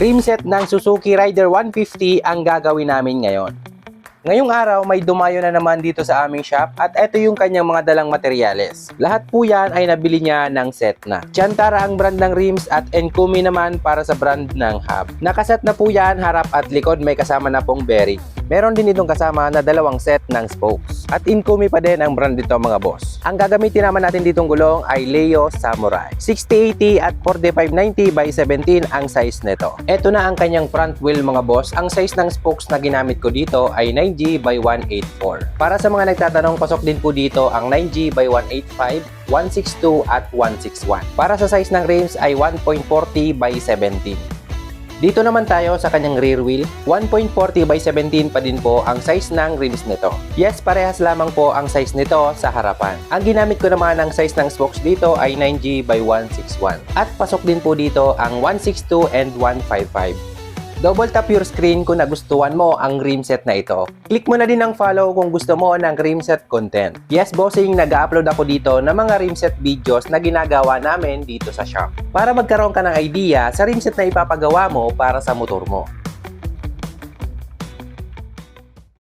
Rim set ng Suzuki Rider 150 ang gagawin namin ngayon. Ngayong araw may dumayo na naman dito sa aming shop at ito yung kanyang mga dalang materyales. Lahat po yan ay nabili niya ng set na. Chantara ang brand ng rims at Enkumi naman para sa brand ng hub. Nakaset na po yan harap at likod may kasama na pong bearing. Meron din itong kasama na dalawang set ng spokes. At Inkumi pa din ang brand dito mga boss. Ang gagamitin naman natin ditong gulong ay Leo Samurai. 6080 at 4590 by 17 ang size nito. Ito na ang kanyang front wheel mga boss. Ang size ng spokes na ginamit ko dito ay 9G by 184. Para sa mga nagtatanong, pasok din po dito ang 9G by 185, 162 at 161. Para sa size ng rims ay 1.40 by 17. Dito naman tayo sa kanyang rear wheel. 1.40 by 17 pa din po ang size ng rims nito. Yes, parehas lamang po ang size nito sa harapan. Ang ginamit ko naman ang size ng spokes dito ay 9G by 161. At pasok din po dito ang 162 and 155. Double tap your screen kung nagustuhan mo ang rim set na ito. Click mo na din ang follow kung gusto mo ng rim set content. Yes, bossing, nag-upload ako dito ng mga rim set videos na ginagawa namin dito sa shop. Para magkaroon ka ng idea sa rim set na ipapagawa mo para sa motor mo.